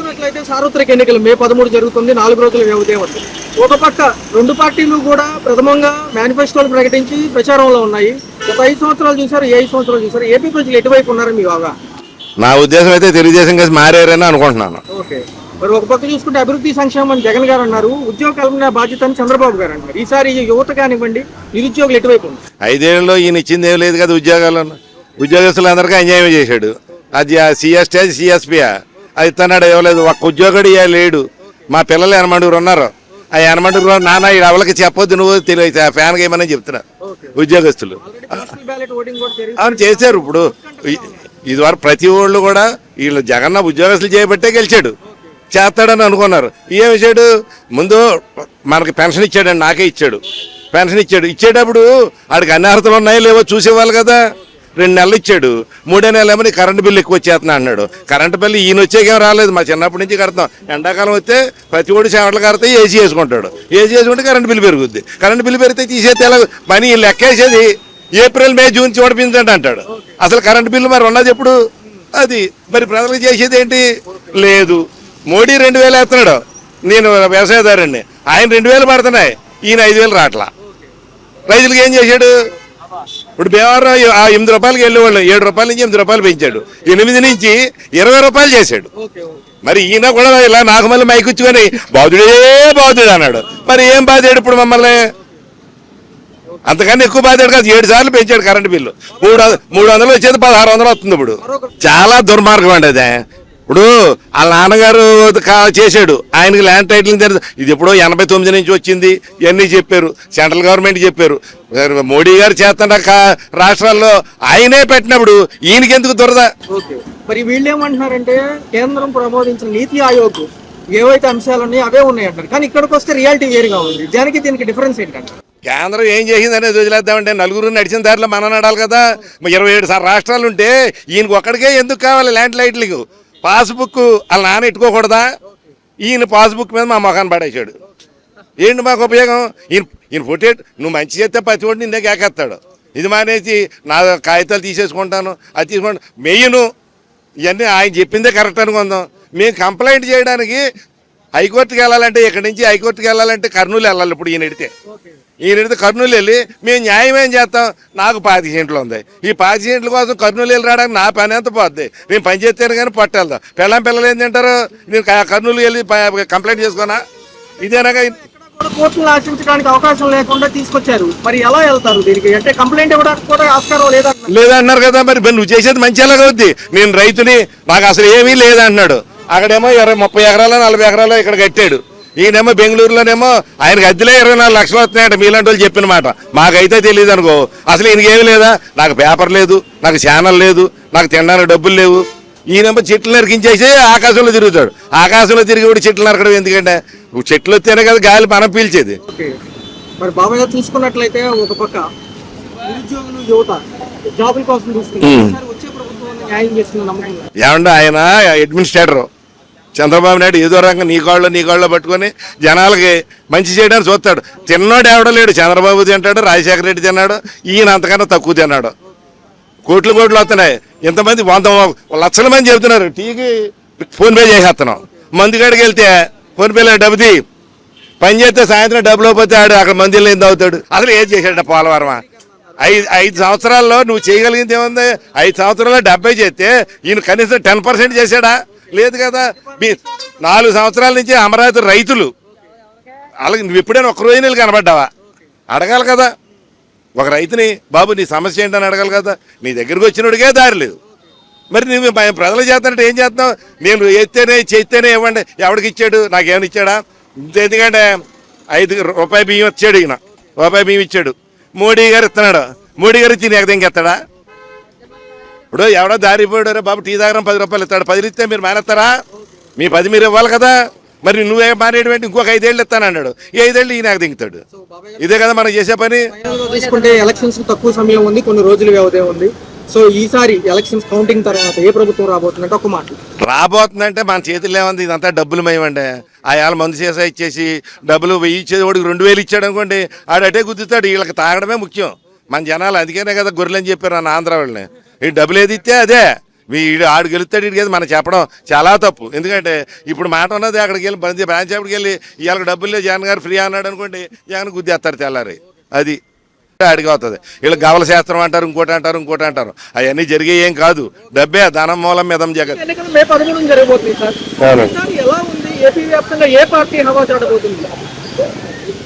చూసుకున్నట్లయితే సార్వత్రిక ఎన్నికలు మే పదమూడు జరుగుతుంది నాలుగు రోజుల వ్యవధి. ఉంది ఒక పక్క రెండు పార్టీలు కూడా ప్రథమంగా మేనిఫెస్టోలు ప్రకటించి ప్రచారంలో ఉన్నాయి. ఒక ఐదు సంవత్సరాలు చూసారు ఏ ఐదు సంవత్సరాలు చూసారు ఏపీ ప్రజలు ఎటువైపు ఉన్నారు మీ బాగా నా ఉద్దేశం అయితే తెలుగుదేశం కలిసి మారారని అనుకుంటున్నాను. ఓకే. మరి ఒక పక్క చూసుకుంటే అభివృద్ధి సంక్షేమం అని జగన్ గారు అన్నారు ఉద్యోగ కల్పన బాధ్యత అని చంద్రబాబు గారు అన్నారు. ఈసారి యువత కానివ్వండి నిరుద్యోగులు ఎటువైపు ఉన్నారు? ఐదేళ్ళలో ఈయన ఇచ్చింది ఏం లేదు కదా ఉద్యోగాలను. ఉద్యోగస్తులందరికీ అన్యాయం చేశాడు. అది సిఎస్టీ అది సిఎస్పి అది ఇస్తున్నాడు ఇవ్వలేదు ఒక్క ఉద్యోగుడు లేడు. మా పిల్లలు ఎనమండుగురు ఉన్నారు. ఆ ఎనమండుగురు నాన్న ఈ అవలకి చెప్పొద్దు నువ్వు తెలియదు. ఫ్యాన్గా ఏమని చెప్తున్నా ఉద్యోగస్తులు. పోస్టల్ అవును చేశారు ఇప్పుడు. ఇది ఇదివరకు ప్రతి ఊళ్ళు కూడా వీళ్ళు జగన్న ఉద్యోగస్తులు చేయబట్టే గెలిచాడు. చేస్తాడని అనుకున్నారు. ఏం ఇచ్చాడు ముందు మనకి పెన్షన్ ఇచ్చాడండి నాకే ఇచ్చాడు. పెన్షన్ ఇచ్చాడు. ఇచ్చేటప్పుడు వాడికి అన్ని అర్హతలు ఉన్నాయో లేవో చూసేవాళ్ళు కదా. రెండు నెలలు ఇచ్చాడు. మూడో నెలలు ఏమని కరెంటు బిల్లు ఎక్కువ వచ్చేస్తున్నా అన్నాడు. కరెంటు బిల్లు ఈయన వచ్చేకేం రాలేదు. మా చిన్నప్పటి నుంచి కడతాం ఎండాకాలం వస్తే ప్రతి ఒడి సేవలు కడితే ఏసీ వేసుకుంటాడు. ఏసీ వేసుకుంటే కరెంటు బిల్లు పెరుగుద్ది. కరెంటు బిల్లు పెరిగితే తీసేస్తే ఎలా పని లెక్కేసేది? ఏప్రిల్ మే జూన్ చూడపించండి అంటాడు. అసలు కరెంటు బిల్లు మరి ఉన్నది ఎప్పుడు? అది. మరి ప్రజలకు చేసేది ఏంటి? లేదు. మోడీ రెండు వేలు వేస్తున్నాడు. నేను వ్యవసాయదారుణ్ణి. ఆయన రెండు వేలు పడుతున్నాయి. ఈయన ఐదు వేలు రావట్లా. రైతులకు ఏం చేశాడు? ఇప్పుడు భీమవరం ఆ ఎనిమిది రూపాయలకి వెళ్ళేవాళ్ళు ఏడు రూపాయల నుంచి ఎనిమిది రూపాయలు పెంచాడు. ఎనిమిది నుంచి ఇరవై రూపాయలు చేశాడు. మరి ఈయన కూడా ఇలా నాకు మళ్ళీ మైకుచ్చుకొని బాధుడే బాధుడు అన్నాడు. మరి ఏం బాధాడు ఇప్పుడు మమ్మల్ని? అంతకన్నా ఎక్కువ బాధాడు కాదు ఏడు సార్లు పెంచాడు కరెంటు బిల్లు. మూడు మూడు వందలు వచ్చేది పదహారు వందలు వస్తుంది ఇప్పుడు. చాలా దుర్మార్గం అండి అదే. ఇప్పుడు వాళ్ళ నాన్నగారు చేశాడు. ఆయనకి ల్యాండ్ టైటిల్ తెలుసు ఇది ఎప్పుడో ఎనభై తొమ్మిది నుంచి వచ్చింది. ఇవన్నీ చెప్పారు. సెంట్రల్ గవర్నమెంట్ చెప్పారు. మోడీ గారు చేస్తున్న రాష్ట్రాల్లో ఆయనే పెట్టినప్పుడు ఈయనకి ఎందుకు దురద? ఓకే. మరి వీళ్ళు ఏమంటున్నారంటే కేంద్రం ప్రబోధించిన నీతి ఆయోగ్ ఏవైతే అంశాలు ఉన్నాయో అవే ఉన్నాయి అంటారు కానీ ఇక్కడికి వస్తే రియాలిటీ వేరుగా ఉంది. దానికి దీనికి డిఫరెన్స్ ఏంటంటారు? కేంద్రం ఏం చేసింది అనేది వదిలేద్దామంటే నలుగురు నడిచిన దారిలో మనం నడాలి కదా. ఇరవై ఏడు సార్ రాష్ట్రాలు ఉంటే ఈయనకు ఒక్కడికే ఎందుకు కావాలి ల్యాండ్ లైట్లకు పాస్బుక్ వాళ్ళ నాన్న ఎట్టుకోకూడదా ఈయన పాస్బుక్ మీద మా మొఖాన్ని పడేశాడు. ఏంటి మాకు ఉపయోగం? ఈయన ఈయన ఫోటో నువ్వు మంచి చేస్తే ప్రతి ఒక్కటి నిన్నే కేకేస్తాడు. ఇది మానేసి నా కాగితాలు తీసేసుకుంటాను అది తీసుకుంటాను మెయిన్ ఇవన్నీ ఆయన చెప్పిందే కరెక్ట్ అనుకుందాం. మేము కంప్లైంట్ చేయడానికి హైకోర్టుకి వెళ్ళాలంటే ఇక్కడి నుంచి హైకోర్టుకి వెళ్ళాలంటే కర్నూలు వెళ్ళాలి ఇప్పుడు ఈయన ఎడితే. ఈయన ఎడితే కర్నూలు వెళ్ళి మేము న్యాయం ఏం చేస్తాం? నాకు పాతి సెంట్లు ఉంది. ఈ పాతి సెంట్ల కోసం కర్నూలు వెళ్ళి రావడానికి నా పని ఎంత పోద్ది? నేను పని చేస్తాను కానీ పట్టేళ్దాం పిల్లం పిల్లలు ఏం తింటారు? నేను కర్నూలు వెళ్ళి కంప్లైంట్ చేసుకోనా ఇదేనాగా కూడా కోర్టును ఆశించడానికి అవకాశం లేకుండా తీసుకొచ్చారు. మరి ఎలా వెళ్తారు దీనికి? అంటే కంప్లైంట్ ఇవ్వడానికి కూడా ఆస్కారం లేదంటున్నారు లేదన్నారు కదా మరి నువ్వు చేసేది మంచి ఎలాగవుద్ది నేను రైతుని నాకు అసలు ఏమీ లేదంటున్నాడు అక్కడేమో ఇరవై ముప్పై ఎకరాలు నలభై ఎకరాలు ఇక్కడ కట్టాడు. ఈయనేమో బెంగళూరులోనేమో ఆయనకి అద్దెలే ఇరవై నాలుగు లక్షలు వస్తున్నాయట మీలాంటి వాళ్ళు చెప్పిన మాట. మాకైతే తెలియదు అనుకో. అసలు ఈయనకి ఏమి లేదా? నాకు పేపర్ లేదు నాకు ఛానల్ లేదు నాకు తినడానికి డబ్బులు లేవు. ఈయనేమో చెట్లు నరికించేసి ఆకాశంలో తిరుగుతాడు. ఆకాశంలో తిరిగి కూడా చెట్లు నరకడం ఎందుకంటే? చెట్లు వస్తేనే కదా గాలి మనం పీల్చేది. మరి బాబాయ్ చూసుకున్నట్లయితే ఒక పక్క నిరుద్యోగులు యువత జాబుల కోసం ఉందా? ఏమంటే ఆయన అడ్మినిస్ట్రేటర్ చంద్రబాబు నాయుడు ఏదో రంగం నీ కాళ్ళు నీ కాళ్ళు పట్టుకొని జనాలకి మంచి చేయడానికి చూస్తాడు. తిన్నాడు ఎవడో లేడు. చంద్రబాబు తింటాడు రాజశేఖర రెడ్డి తిన్నాడు ఈయన అంతకన్నా తక్కువ తిన్నాడు. కోట్లు కోట్లు వస్తున్నాయి. ఇంతమంది వంద లక్షల మంది చెబుతున్నారు. టీకి ఫోన్పే చేసేస్తున్నాం. మందుగాడికి వెళ్తే ఫోన్పేలో డబ్బు తీ. పని చేస్తే సాయంత్రం డబ్బులు పోతే ఆడు అక్కడ మందిలో ఏం అవుతాడు? అసలు ఏం చేశాడు పోలవరమా? ఐదు ఐదు సంవత్సరాల్లో నువ్వు చేయగలిగింది ఏముంది? ఐదు సంవత్సరాల్లో డెబ్బై చేస్తే ఈయన కనీసం టెన్ పర్సెంట్ చేశాడా? లేదు కదా. మీ నాలుగు సంవత్సరాల నుంచి అమరావతి రైతులు. అలాగే నువ్వు ఎప్పుడైనా ఒక్క రోజు నీళ్ళు కనబడ్డావా? అడగాలి కదా. ఒక రైతుని బాబు నీ సమస్య ఏంటని అడగాలి కదా. నీ దగ్గరికి వచ్చినోడికే దారి లేదు. మరి నువ్వు ప- ప్రజలు చేస్తానంటే ఏం చేస్తున్నావు? నేను ఎత్తేనే చేస్తేనే ఇవ్వండి. ఎవడికి ఇచ్చాడు? నాకేమైనా ఇచ్చాడా? ఇంత ఎందుకంటే ఐదు రూపాయి బియ్యం ఇచ్చాడు ఈయన. రూపాయి బియ్యం ఇచ్చాడు. మోడీ గారు ఇస్తున్నాడు. మోడీ గారు ఇచ్చి నీకు ఇంకెత్తాడా ఇప్పుడు ఎవడో దారి పోయాడు బాబు టీ దగ్గర పది రూపాయలు ఇస్తాడు. పది ఇస్తే మీరు మానేస్తారా? మీ పది మీరు ఇవ్వాలి కదా? మరి నువ్వే మానేటువంటి ఇంకొక ఐదేళ్ళు ఇస్తానన్నాడు ఈ ఐదేళ్ళు ఈయన దింగుతాడు. ఇదే కదా మనం చేసే పని. తీసుకుంటే ఎలక్షన్స్ తక్కువ సమయం ఉంది కొన్ని రోజులు వ్యవధి ఉంది. సో ఈసారి ఎలక్షన్స్ కౌంటింగ్ తర్వాత ఏ ప్రభుత్వం రాబోతుందంటే ఒక మాట. రాబోతుందంటే మన చేతుల్లో ఏముంది? ఇదంతా డబ్బులు మయమండి ఆయాల మందు చేసా ఇచ్చేసి డబ్బులు వెయ్యి ఇచ్చేది వాడికి రెండు వేలు ఇచ్చాడు అనుకోండి ఆడు అటే గుద్దుతాడు. వీళ్ళకి తాగడమే ముఖ్యం. మన జనాలు అందుకనే కదా గొర్రెలని చెప్పారు అన్న ఆంధ్ర వాళ్ళని. ఈ డబ్బులు ఏది ఇస్తే అదే. వీడు ఆడు గెలుస్తాడు గెలిచి మనం చెప్పడం చాలా తప్పు. ఎందుకంటే ఇప్పుడు మాట ఉన్నది అక్కడికి వెళ్ళి బంద్ బ్రాంచ్ అక్కడికి వెళ్ళి ఇవాళ డబ్బులు లేవు జగన్ గారు ఫ్రీ అన్నాడు అనుకోండి జగన్ గుద్దేస్తారు తెల్లారి. అది. అడిగి అవుతుంది. వీళ్ళు గవల శాస్త్రం అంటారు ఇంకోటి అంటారు ఇంకోటి అంటారు. అవన్నీ జరిగే ఏం కాదు. డబ్బే ధనం మూలం మిదం జగన్.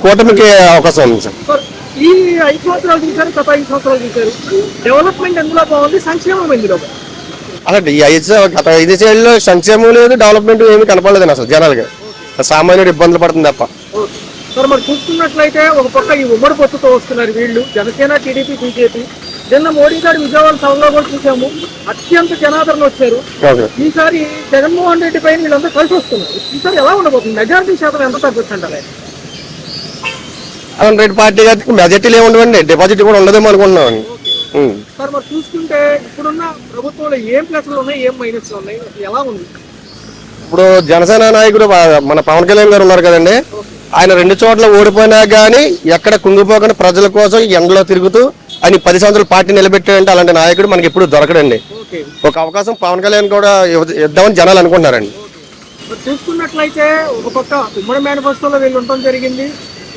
కూటమికి అవకాశం ఉంది సార్, ఈ ఐదు సంవత్సరాలు చూశారు గత ఐదు సంవత్సరాలు చూశారు. డెవలప్మెంట్ ఎందులో బాగుంది? సంక్షేమం ఎందులో అసలు ఈ ఐదు గత ఐదు సైడ్లో సంక్షేమం లేదు డెవలప్మెంట్ ఏమీ కనపడలేదు అసలు జనాలకి. సామాన్యుడు ఇబ్బందులు పడుతుంది తప్ప. సార్ మరి చూసుకున్నట్లయితే ఒక పక్క ఈ ఉమ్మడి పొత్తుతో వస్తున్నారు వీళ్ళు జనసేన టీడీపీ బీజేపీ. నిన్న మోడీ గారు విజయవాడ సభలో కూడా చూసాము అత్యంత జనాదరణ వచ్చారు. ఈసారి జగన్మోహన్ రెడ్డి పైన వీళ్ళంతా కలిసి వస్తున్నారు. ఈసారి ఎలా ఉండబోతుంది? మెజారిటీ శాతం ఎంత తగ్గొచ్చు అంటారు అవును రెడ్డి పార్టీ గారికి మెజార్టీలు ఏమి ఉండవండి. డిపాజిట్ కూడా ఉండదేమో అనుకుంటున్నామండి. ఉం. సార్ మరి చూసుకుంటే ఇప్పుడున్న ప్రభుత్వంలో ఏం ప్లస్లు ఉన్నాయి ఏం మైనస్లు ఉన్నాయి? అసలు ఎలా ఉంది? ఇప్పుడు జనసేన నాయకుడు మన పవన్ కళ్యాణ్ గారు ఉన్నారు కదండి. ఆయన రెండు చోట్ల ఓడిపోయినా కానీ ఎక్కడ కుంగిపోకుండా ప్రజల కోసం ఎండలో తిరుగుతూ ఆయన పది సంవత్సరాలు పార్టీ నిలబెట్టాడంటే అలాంటి నాయకుడు మనకి ఎప్పుడు దొరకడండి. ఒక అవకాశం పవన్ కళ్యాణ్ కూడా ఇద్దామని జనాలు అనుకుంటున్నారండి. చూసుకున్నట్లయితే ఒక పక్క ఉమ్మడి మేనిఫెస్టోలో వీళ్ళు ఉండటం జరిగింది.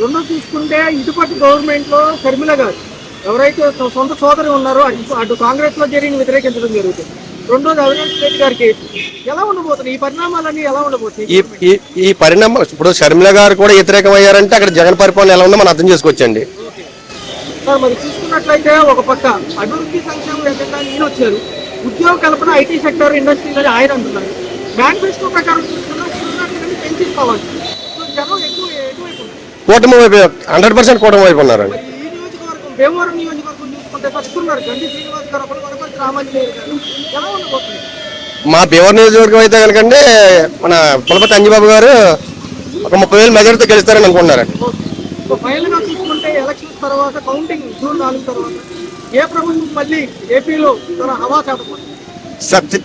రెండో చూసుకుంటే ఇటుపట్టి గవర్నమెంట్లో షర్మిల గారు ఎవరైతే సొంత సోదరి ఉన్నారో అటు అటు కాంగ్రెస్లో జరిగిన వ్యతిరేకించడం జరుగుతుంది. రెండోది అవినాష్ రెడ్డి గారి కేసు. ఎలా ఉండబోతున్నాయి ఈ పరిణామాలన్నీ ఎలా ఉండబోతున్నాయి? ఈ పరిణామం ఇప్పుడు షర్మిల గారు కూడా వ్యతిరేకం అయ్యారంటే అక్కడ జగన్ పరిపాలన ఎలా ఉందో మనం అర్థం చేసుకోవచ్చండి. సార్ మరి చూసుకున్నట్లయితే ఒక పక్క అభివృద్ధి సంక్షేమ ఎజెండా ఈయన వచ్చారు ఉద్యోగ కల్పన ఐటీ సెక్టర్ ఇండస్ట్రీ అని ఆయన అంటున్నారు. మేనిఫెస్టో ప్రకారం చూసుకున్నా పెంచుకోవాలి సో జనం ఎక్కువ కూటమి వైపు హండ్రెడ్ పర్సెంట్ కూటమి వైపు ఉన్నారండి. నియోజకవర్గం భీమవరం నియోజకవర్గం మా అయితే కనుకండి మన పులపతి అంజిబాబు గారు ఒక ముప్పై వేలు మెజార్టీతో గెలుస్తారని అనుకుంటున్నారండి. తర్వాత కౌంటింగ్ జూన్ నాలుగు తర్వాత ఏ ప్రభుత్వం మళ్ళీ ఏపీలో తన హవా చాటబోతుంది?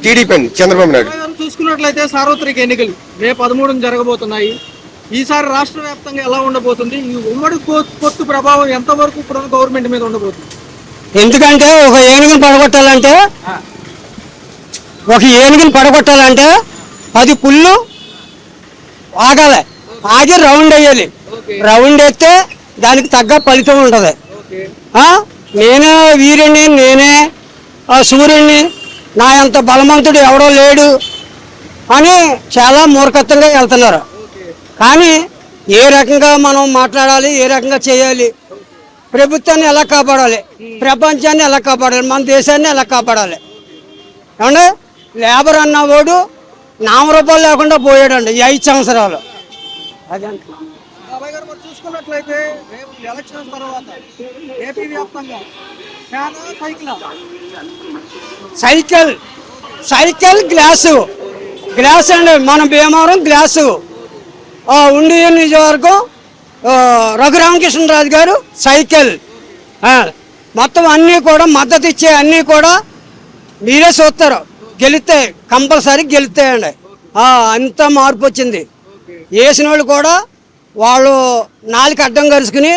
టీడీపీ అండి చంద్రబాబు నాయుడు. చూసుకున్నట్లయితే సార్వత్రిక ఎన్నికలు మే పదమూడున జరగబోతున్నాయి. ఈసారి రాష్ట్ర వ్యాప్తంగా ఎలా ఉండబోతుంది? ఈ ఉమ్మడి పొత్తు ప్రభావం ఎంతవరకు ఇప్పుడున్న గవర్నమెంట్ మీద ఉండబోతుంది? ఎందుకంటే ఒక ఏనుగుని పడగొట్టాలంటే ఒక ఏనుగుని పడగొట్టాలంటే పది పుల్లు ఆగాలి. ఆగి రౌండ్ వేయాలి. రౌండ్ వేస్తే దానికి తగ్గ ఫలితం ఉంటుంది? నేనే వీరుణ్ణి నేనే ఆ సూర్యుడిని నా అంత బలవంతుడు ఎవడో లేడు అని చాలా మూర్ఖత్వంగా వెళ్తున్నారు. కానీ ఏ రకంగా మనం మాట్లాడాలి ఏ రకంగా చేయాలి? ప్రభుత్వాన్ని ఎలా కాపాడాలి? ప్రపంచాన్ని ఎలా కాపాడాలి? మన దేశాన్ని ఎలా కాపాడాలి? ఏమంటే లేబర్ అన్నవాడు నామరూపాలు లేకుండా పోయాడండి ఈ ఐదు సంవత్సరాలు. అదే అంటున్నా. బాబాయ్ గారు మరి చూసుకున్నట్లయితే రేపు ఎలక్షన్ తర్వాత ఏపీ వ్యాప్తంగా fan cycle. Cycle cycle glass. Glass అండి మన భీమవరం గ్లాసు. ఉండి నియోజకవర్గం రఘురామకృష్ణరాజు గారు సైకిల్. ఆ, మొత్తం అన్నీ కూడా మద్దతు ఇచ్చే అన్నీ కూడా మీరే చూస్తారు. గెలిస్తే కంపల్సరీ గెలుస్తాయండి ఆ, అంత మార్పు వచ్చింది. వేసిన వాళ్ళు కూడా వాళ్ళు నాలుగు అడ్డం కరుచుకుని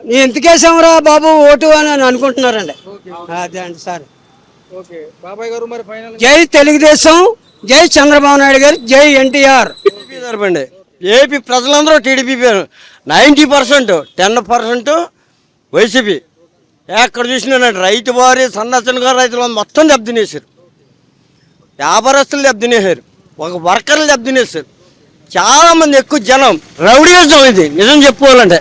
నీ ఎందుకేసావురా బాబు ఓటు అని అని అనుకుంటున్నారండి. అదే అండి సార్. ఓకే. బాబాయ్ గారు మరి ఫైనల్ జై తెలుగుదేశం జై చంద్రబాబు నాయుడు గారు జై ఎన్టీఆర్. తరపండి ఏపీ ప్రజలందరూ TDP ninety percent ten percent YCP. ఎక్కడ చూసినానండి రైతు వారి సన్నచన గారు రైతులు మొత్తం దెబ్బతినేసారు వ్యాపారస్తులు దెబ్బతినేసారు ఒక వర్కర్లు దెబ్బతినేసారు చాలామంది ఎక్కువ జనం రౌడీజం ఇది. నిజం చెప్పుకోవాలంటే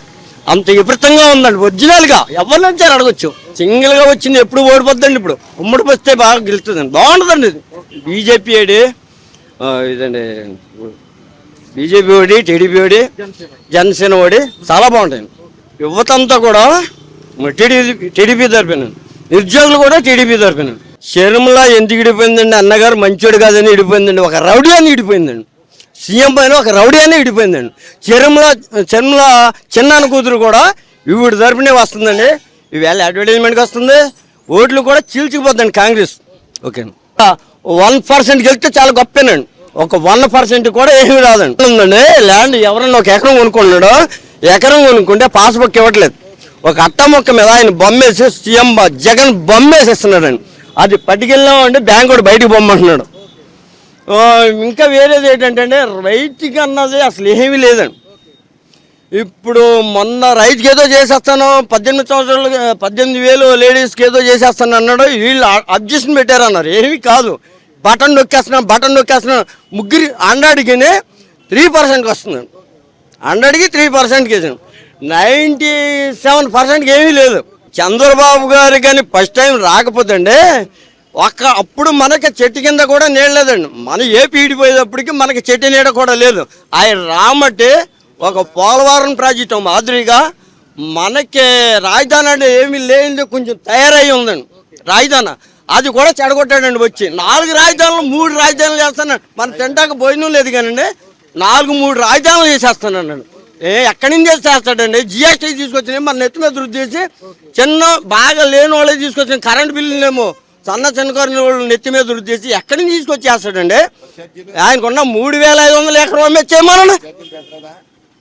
అంత విపరీతంగా ఉందండి. ఒరిజినల్గా ఎవరి నుంచి అడగచ్చు. సింగిల్గా వచ్చింది ఎప్పుడు ఓడిపోద్దండి ఇప్పుడు. ఉమ్మడి వస్తే బాగా గెలుస్తుందండి. బాగుంటుందండి ఇది. బీజేపీ ఏడి ఇదండి బీజేపీ ఓడి టీడీపీ ఓడి జనసేన ఓడి చాలా బాగుంటాయి. యువత అంతా కూడా టీడీపీ టీడీపీ తరపున నిరుద్యోగులు కూడా టీడీపీ తరపున షర్మిల ఎందుకు ఇడిపోయిందండి? అన్నగారు మంచోడు కాదని ఇడిపోయిందండి. ఒక రౌడీ అని ఇడిపోయిందండి. సీఎం పైన ఒక రౌడీ అని ఇడిపోయిందండి. షర్మిల షర్మిల చిన్నాన్న కూతురు కూడా ఈవిడ తరపునే వస్తుందండి. ఈవేళ అడ్వర్టైజ్మెంట్కి వస్తుంది. ఓట్లు కూడా చీల్చుకుపోద్దండి కాంగ్రెస్. ఓకే వన్ పర్సెంట్ గెలిస్తే చాలా గొప్పేనండి. ఒక వన్ పర్సెంట్ కూడా ఏమి రాదండి. ఉందండి. ల్యాండ్ ఎవరన్నా ఒక ఎకరం కొనుక్కున్నాడో ఎకరం కొనుక్కుంటే పాస్బుక్ ఇవ్వట్లేదు. ఒక అట్ట మొక్క మీద ఆయన బొమ్మేసి సీఎం జగన్ బొమ్మేసేస్తున్నాడండి. అది పట్టుకెళ్ళామంటే బ్యాంక్ కూడా బయటికి బొమ్మంటున్నాడు. ఇంకా వేరేది ఏంటంటే రైతుకి అన్నది అసలు ఏమీ లేదండి. ఇప్పుడు మొన్న రైతుకి ఏదో చేసేస్తాను పద్దెనిమిది సంవత్సరాలు పద్దెనిమిది వేలు లేడీస్కి ఏదో చేసేస్తాను అన్నాడు వీళ్ళు అబ్జెక్షన్ పెట్టారన్నారు. ఏమీ కాదు. బటన్ నొక్కేస్తున్నాం బటన్ నొక్కేస్తున్నాం ముగ్గురు హండ్రెడ్కినే త్రీ పర్సెంట్కి వస్తుంది. హండ్రెడ్కి త్రీ పర్సెంట్కి వేసాం నైంటీ సెవెన్ పర్సెంట్కి ఏమీ లేదు. చంద్రబాబు గారు కానీ ఫస్ట్ టైం రాకపోతే ఒక్క అప్పుడు మనకి చెట్టు కింద కూడా నీడలేదండి మన ఏపీ ఇడిపోయేటప్పటికి మనకి చెట్టు నీడ కూడా లేదు. ఆయన రామట్టి ఒక పోలవరం ప్రాజెక్టు మాదిరిగా మనకి రాజధాని అంటే ఏమీ లేనిది కొంచెం తయారై ఉందండి. రాజధాని. అది కూడా చెడగొట్టాడండి వచ్చి. నాలుగు రాజధానులు మూడు రాజధానులు చేస్తానండి మన తింటాక భోజనం లేదు కానండి నాలుగు మూడు రాజధానులు చేసేస్తానండి ఏ ఎక్కడి నుంచి చేస్తాడండి? జిఎస్టీ తీసుకొచ్చిన మన నెత్తి మీద వృద్ధి చేసి చిన్న బాగా లేని వాళ్ళే తీసుకొచ్చిన కరెంట్ బిల్లులేమో సన్న చిన్నకారు వాళ్ళు నెత్తి మీద వృద్ధి చేసి ఎక్కడి నుంచి తీసుకొచ్చి చేస్తాడండి? ఆయనకున్న మూడు వేల ఐదు వందల ఎకరం అమ్మేచ్చేయమనండి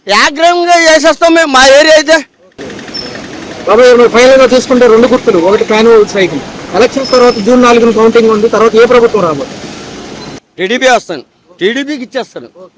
యాగ్రహంగా చేసేస్తాం మేము మా ఏరియా అయితే. తీసుకుంటే రెండు గుర్తులు. ఒకటి ప్యాన్ సైకిల్. ఎలక్షన్స్ తర్వాత జూన్ నాలుగున కౌంటింగ్ ఉంది. తర్వాత ఏ ప్రభుత్వం రాబోతుంది? టీడీపీ వస్తాను టీడీపీకి ఇచ్చేస్తాను.